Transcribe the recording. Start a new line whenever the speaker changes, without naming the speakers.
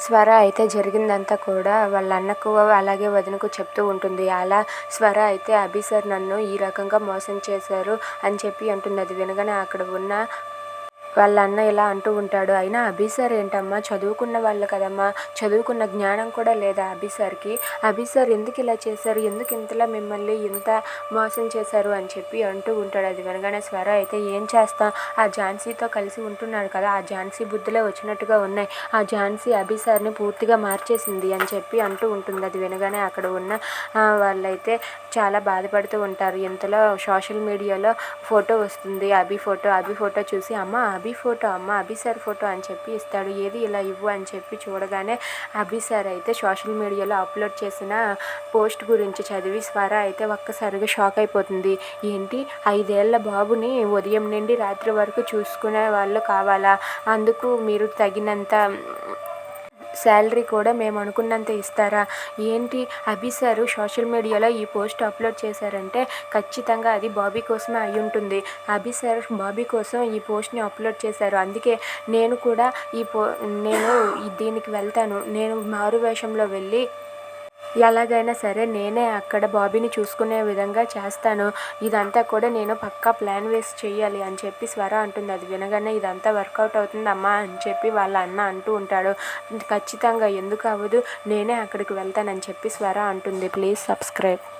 స్వర అయితే జరిగిందంతా కూడా వాళ్ళ అన్నకు అలాగే వదినకు చెప్తూ ఉంటుంది. అలా స్వర అయితే అభి సార్ నన్ను ఈ రకంగా మోసం చేశారు అని చెప్పి అంటుంది. అది వినగానే అక్కడ ఉన్న వాళ్ళ అన్న ఇలా అంటూ ఉంటాడు. అయినా అభి సార్ ఏంటమ్మా చదువుకున్న వాళ్ళు కదమ్మా చదువుకున్న జ్ఞానం కూడా లేదా అభి సార్కి? అభి సార్ ఎందుకు ఇలా చేశారు? ఎందుకు ఇంతలా మిమ్మల్ని ఇంత మోసం చేశారు? అని చెప్పి అంటూ ఉంటాడు. అది వినగానే స్వర అయితే ఏం చేస్తాం? ఆ ఝాన్సీతో కలిసి ఉంటున్నాడు కదా ఆ ఝాన్సీ బుద్ధులే వచ్చినట్టుగా ఉన్నాయి. ఆ ఝాన్సీ అభి సార్ని పూర్తిగా మార్చేసింది అని చెప్పి అంటూ ఉంటుంది. అది వినగానే అక్కడ ఉన్న వాళ్ళైతే చాలా బాధపడుతూ ఉంటారు. ఇంతలో సోషల్ మీడియాలో ఫోటో వస్తుంది. అభి ఫోటో అభి ఫోటో చూసి అమ్మ అభి ఫోటో అమ్మ అభి సార్ ఫోటో అని చెప్పి ఇస్తాడు. ఏది ఇలా ఇవ్వు అని చెప్పి చూడగానే అభి సార్ అయితే సోషల్ మీడియాలో అప్లోడ్ చేసిన పోస్ట్ గురించి చదివి స్వర అయితే ఒక్కసారిగా షాక్ అయిపోతుంది. ఏంటి? ఐదేళ్ళ బాబుని ఉదయం నుండి రాత్రి వరకు చూసుకునే వాళ్ళు కావాలా? అందుకు మీరు తగినంత శాలరీ కూడా మేము అనుకున్నంత ఇస్తారా? ఏంటి? అభి సారు సోషల్ మీడియాలో ఈ పోస్ట్ అప్లోడ్ చేశారంటే ఖచ్చితంగా అది బాబీ కోసమే అయి ఉంటుంది. అభి సార్ బాబీ కోసం ఈ పోస్ట్ని అప్లోడ్ చేశారు. అందుకే నేను కూడా ఈ పో నేను దీనికి వెళ్తాను. నేను మారు వేషంలో వెళ్ళి ఎలాగైనా సరే నేనే అక్కడ బాబీని చూసుకునే విధంగా చేస్తాను. ఇదంతా కూడా నేను పక్కా ప్లాన్ వేసి చేయాలి అని చెప్పి స్వర అంటుంది. అది వినగానే ఇదంతా వర్కౌట్ అవుతుంది అమ్మా అని చెప్పి వాళ్ళ అన్న అంటూ ఉంటాడు. ఖచ్చితంగా ఎందుకు అవ్వదు నేనే అక్కడికి వెళ్తానని చెప్పి స్వర అంటుంది. Please subscribe.